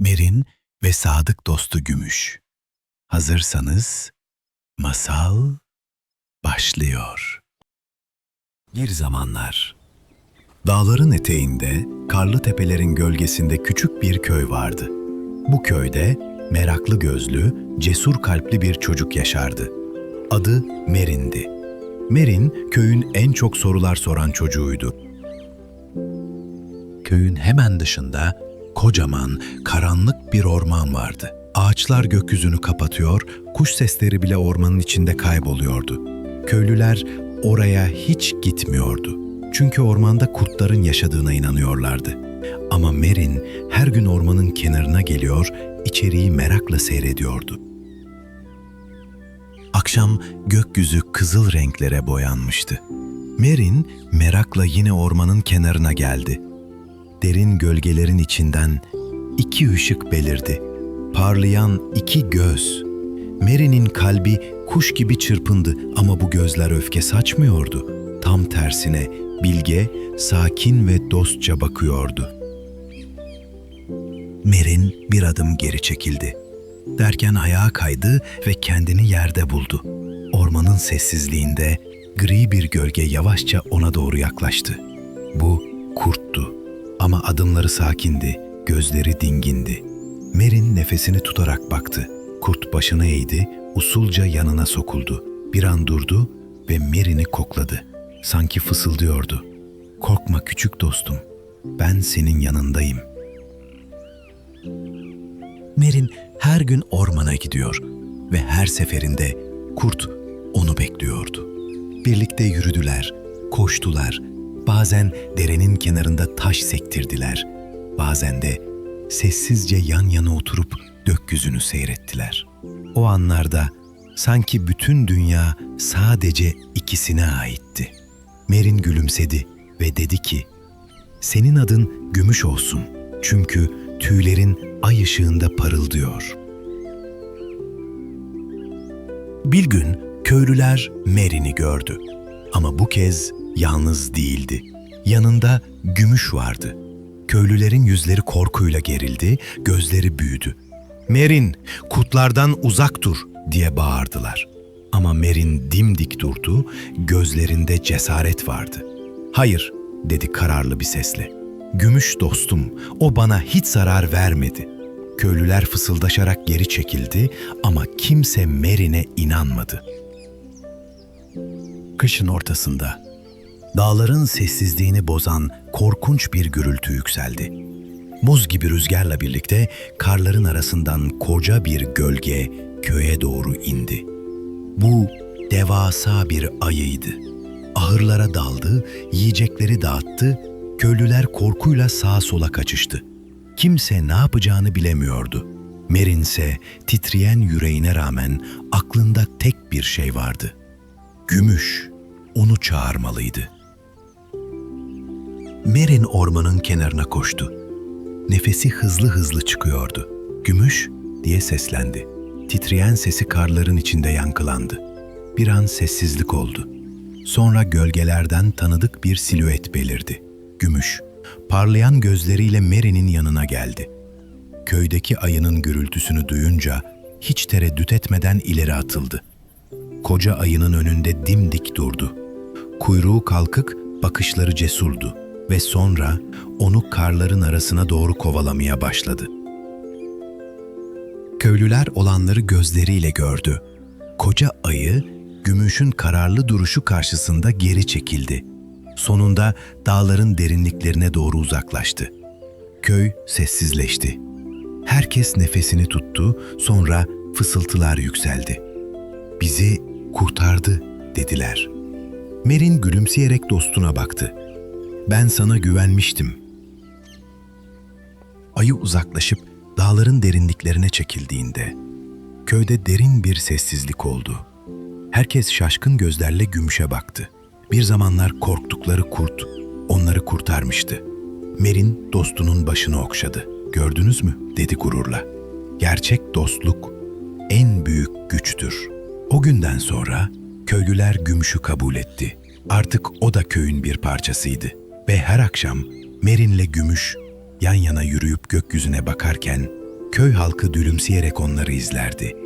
Merin ve sadık dostu Gümüş. Hazırsanız masal başlıyor. Bir zamanlar dağların eteğinde, karlı tepelerin gölgesinde küçük bir köy vardı. Bu köyde meraklı gözlü, cesur kalpli bir çocuk yaşardı. Adı Merin'di. Merin köyün en çok sorular soran çocuğuydu. Köyün hemen dışında kocaman, karanlık bir orman vardı. Ağaçlar gökyüzünü kapatıyor, kuş sesleri bile ormanın içinde kayboluyordu. Köylüler oraya hiç gitmiyordu. Çünkü ormanda kurtların yaşadığına inanıyorlardı. Ama Merin her gün ormanın kenarına geliyor, içeriği merakla seyrediyordu. Akşam gökyüzü kızıl renklere boyanmıştı. Merin merakla yine ormanın kenarına geldi derin gölgelerin içinden iki ışık belirdi. Parlayan iki göz. Mary'nin kalbi kuş gibi çırpındı ama bu gözler öfke saçmıyordu. Tam tersine bilge, sakin ve dostça bakıyordu. Merin bir adım geri çekildi. Derken ayağa kaydı ve kendini yerde buldu. Ormanın sessizliğinde gri bir gölge yavaşça ona doğru yaklaştı. Bu kurttu. Ama adımları sakindi, gözleri dingindi. Merin nefesini tutarak baktı. Kurt başını eğdi, usulca yanına sokuldu. Bir an durdu ve Merin'i kokladı. Sanki fısıldıyordu. Korkma küçük dostum, ben senin yanındayım. Merin her gün ormana gidiyor ve her seferinde kurt onu bekliyordu. Birlikte yürüdüler, koştular, Bazen derenin kenarında taş sektirdiler. Bazen de sessizce yan yana oturup gökyüzünü seyrettiler. O anlarda sanki bütün dünya sadece ikisine aitti. Merin gülümsedi ve dedi ki, senin adın gümüş olsun çünkü tüylerin ay ışığında parıldıyor. Bir gün köylüler Merin'i gördü ama bu kez yalnız değildi. Yanında gümüş vardı. Köylülerin yüzleri korkuyla gerildi, gözleri büyüdü. Merin, kutlardan uzak dur diye bağırdılar. Ama Merin dimdik durdu, gözlerinde cesaret vardı. Hayır, dedi kararlı bir sesle. Gümüş dostum, o bana hiç zarar vermedi. Köylüler fısıldaşarak geri çekildi ama kimse Merin'e inanmadı. Kışın ortasında dağların sessizliğini bozan korkunç bir gürültü yükseldi. Buz gibi rüzgarla birlikte karların arasından koca bir gölge köye doğru indi. Bu devasa bir ayıydı. Ahırlara daldı, yiyecekleri dağıttı, köylüler korkuyla sağa sola kaçıştı. Kimse ne yapacağını bilemiyordu. Merin ise titreyen yüreğine rağmen aklında tek bir şey vardı. Gümüş onu çağırmalıydı.'' Merin ormanın kenarına koştu. Nefesi hızlı hızlı çıkıyordu. Gümüş diye seslendi. Titreyen sesi karların içinde yankılandı. Bir an sessizlik oldu. Sonra gölgelerden tanıdık bir silüet belirdi. Gümüş, parlayan gözleriyle Merin'in yanına geldi. Köydeki ayının gürültüsünü duyunca hiç tereddüt etmeden ileri atıldı. Koca ayının önünde dimdik durdu. Kuyruğu kalkık, bakışları cesurdu ve sonra onu karların arasına doğru kovalamaya başladı. Köylüler olanları gözleriyle gördü. Koca ayı, gümüşün kararlı duruşu karşısında geri çekildi. Sonunda dağların derinliklerine doğru uzaklaştı. Köy sessizleşti. Herkes nefesini tuttu, sonra fısıltılar yükseldi. Bizi kurtardı dediler. Merin gülümseyerek dostuna baktı ben sana güvenmiştim. Ayı uzaklaşıp dağların derinliklerine çekildiğinde köyde derin bir sessizlik oldu. Herkes şaşkın gözlerle gümüşe baktı. Bir zamanlar korktukları kurt onları kurtarmıştı. Merin dostunun başını okşadı. Gördünüz mü? dedi gururla. Gerçek dostluk en büyük güçtür. O günden sonra köylüler gümüşü kabul etti. Artık o da köyün bir parçasıydı ve her akşam Merin'le Gümüş yan yana yürüyüp gökyüzüne bakarken Köy halkı dülümseyerek onları izlerdi.